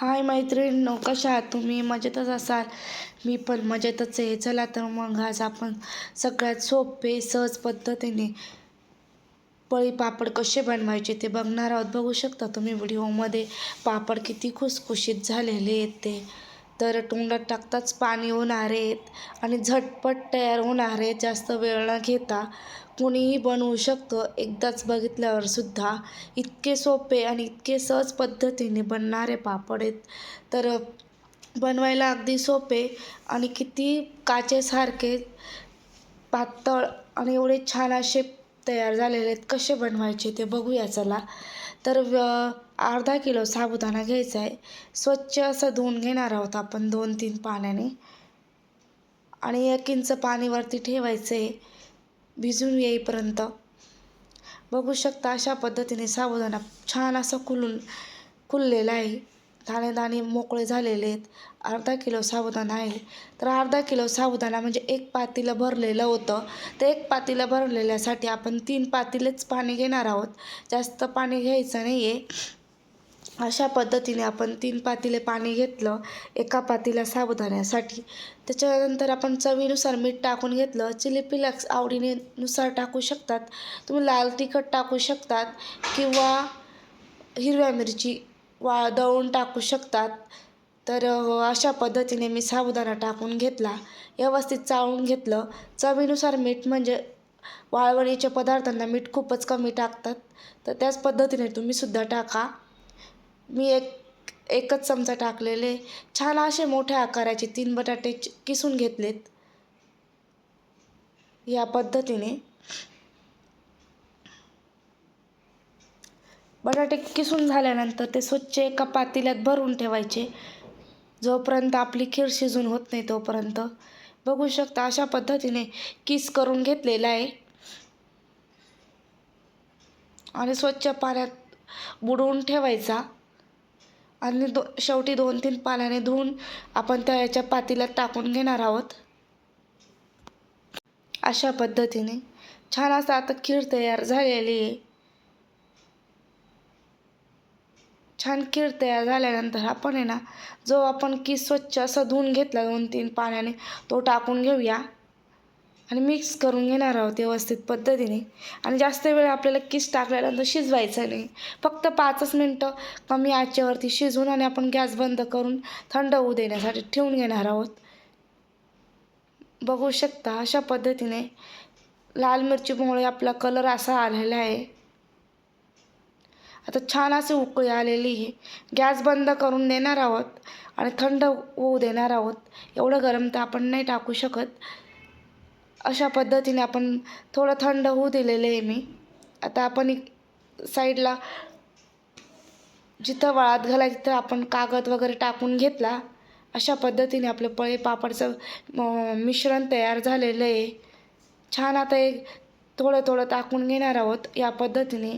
हाय मैत्रिणींनो कशा आहात तुम्ही? मजेतच असाल? मी पण मजेतच आहे. चला तर मग आज आपण सगळ्यात सोपे सहज पद्धतीने पळी पापड कसे बनवायचे ते बघणार आहोत. बघू शकता तुम्ही व्हिडिओमध्ये पापड किती खुसखुशीत झालेले आहेत ते. तर तोंडात टाकताच पाणी होणार आहेत आणि झटपट तयार होणार आहेत जास्त वेळ न घेता. कोणीही बनवू शकतं. एकदाच बघितल्यावर सुद्धा इतके सोपे आणि इतके सहज पद्धतीने बनणारे पापड आहेत. तर बनवायला अगदी सोपे आणि किती काचेसारखे पातळ आणि एवढे छान असे तयार झालेले आहेत. कसे बनवायचे ते बघूया चला. तर व्य अर्धा किलो साबुदाणा घ्यायचा आहे स्वच्छ असं धुवून घेणार आहोत आपण दोन तीन पाण्याने. आणि एक इंच पाणीवरती ठेवायचं आहे भिजून येईपर्यंत. बघू शकता अशा पद्धतीने साबुदाणा छान असं खुलून खुललेला आहे. दाणे दाणे मोकळे झालेले आहेत. अर्धा किलो साबुदाणा आहे. तर अर्धा किलो साबुदाणा म्हणजे एक पातीलं भरलेलं होतं. तर एक पातीलं भरलेल्यासाठी आपण तीन पातीलेच पाणी घेणार आहोत. जास्त पाणी घ्यायचं नाही आहे अशा पद्धतीने आपण तीन पातीले पाणी घेतलं एका पातीला साबुदाण्यासाठी. त्याच्यानंतर आपण चवीनुसार मीठ टाकून घेतलं. चिली फ्लेक्स आवडीने नुसार टाकू शकतात. तुम्ही लाल तिखट टाकू शकतात किंवा हिरव्या मिरची वा दळून टाकू शकतात. तर अशा पद्धतीने मी साबुदाणा टाकून घेतला. व्यवस्थित चाळून घेतलं. चवीनुसार मीठ म्हणजे वाळवणीच्या पदार्थांना मीठ खूपच कमी टाकतात. तर त्याच पद्धतीने तुम्हीसुद्धा टाका. मी एक एकच चमचा टाकलेले. छान असे मोठ्या आकाराचे तीन बटाटे किसून घेतलेत. या पद्धतीने. बटाटे किसून झाल्यानंतर ते स्वच्छ एका पातेल्यात भरून ठेवायचे. जोपर्यंत आपली खीर शिजून होत नाही तोपर्यंत. बघू शकता अशा पद्धतीने किस करून घेतलेला आहे. आणि स्वच्छ पाण्यात बुडवून ठेवायचा. आणि दो शेवटी दोन तीन पाण्याने धुवून आपण त्या याच्या पातील्यात टाकून घेणार आहोत. अशा पद्धतीने छान असं आता खीर तयार झालेली आहे. छान खीर तयार झाल्यानंतर आपण आहे ना जो आपण की स्वच्छ असं धुवून घेतला दोन तीन पाण्याने तो टाकून घेऊया. आणि मिक्स करून घेणार आहोत व्यवस्थित पद्धतीने. आणि जास्त वेळ आपल्याला किस टाकल्यानंतर शिजवायचं नाही. फक्त पाचच मिनटं कमी आचेवरती शिजवून आणि आपण गॅस बंद करून थंड होऊ देण्यासाठी ठेवून घेणार आहोत. बघू शकता अशा पद्धतीने लाल मिरचीमुळे आपला कलर असा आलेला आहे. आता छान असे उकळी आलेली आहे. गॅस बंद करून देणार आहोत आणि थंड होऊ देणार आहोत. एवढं गरम तर आपण नाही टाकू शकत. अशा पद्धतीने आपण थोडं थंड होऊ दिलेलं आहे मी. आता आपण एक साईडला जिथं वाळत घालायचं तिथं आपण कागद वगैरे टाकून घेतला. अशा पद्धतीने आपलं पळे पापडचं मिश्रण तयार झालेलं आहे. छान आता एक थोडं थोडं टाकून घेणार आहोत या पद्धतीने.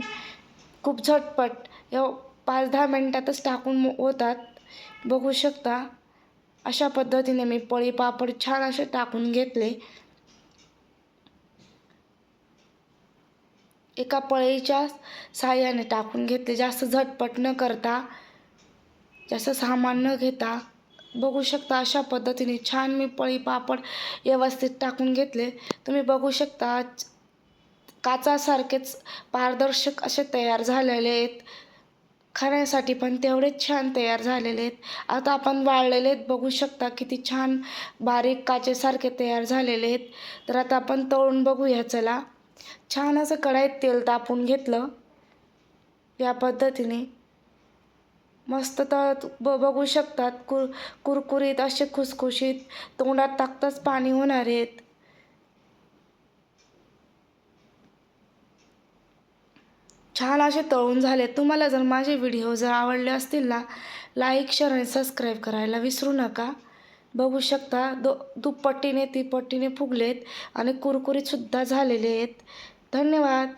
खूप झटपट या पाच दहा मिनटातच टाकून होतात. बघू शकता. अशा पद्धतीने मी पळी पापड छान असे टाकून घेतले. एका पळीच्या सहाय्याने टाकून घेतले. जास्त झटपट न करता जास्त सामान न घेता बघू शकता अशा पद्धतीने छान मी पळी पापड व्यवस्थित टाकून घेतले. तुम्ही बघू शकता काचासारखेच पारदर्शक असे तयार झालेले आहेत. खाण्यासाठी पण तेवढेच छान तयार झालेले आहेत. आता आपण वाळलेले आहेत. बघू शकता किती छान बारीक काचेसारखे तयार झालेले आहेत. तर आता आपण तळून बघूया. चला. छान असं कढाईत तेल तापून घेतलं. या पद्धतीने. मस्त तर ब बघू शकतात. कुर कुरकुरीत असे खुसखुशीत तोंडात टाकताच पाणी होणार आहेत. छान असे तळून झाले तुम्हाला जर माझे व्हिडिओ जर आवडले असतील ना लाईक शेअर आणि सबस्क्राईब करायला विसरू नका. बघू शकता दो दुपट्टीने तिपट्टीने फुगलेत आणि कुरकुरीतसुद्धा झालेले आहेत. धन्यवाद.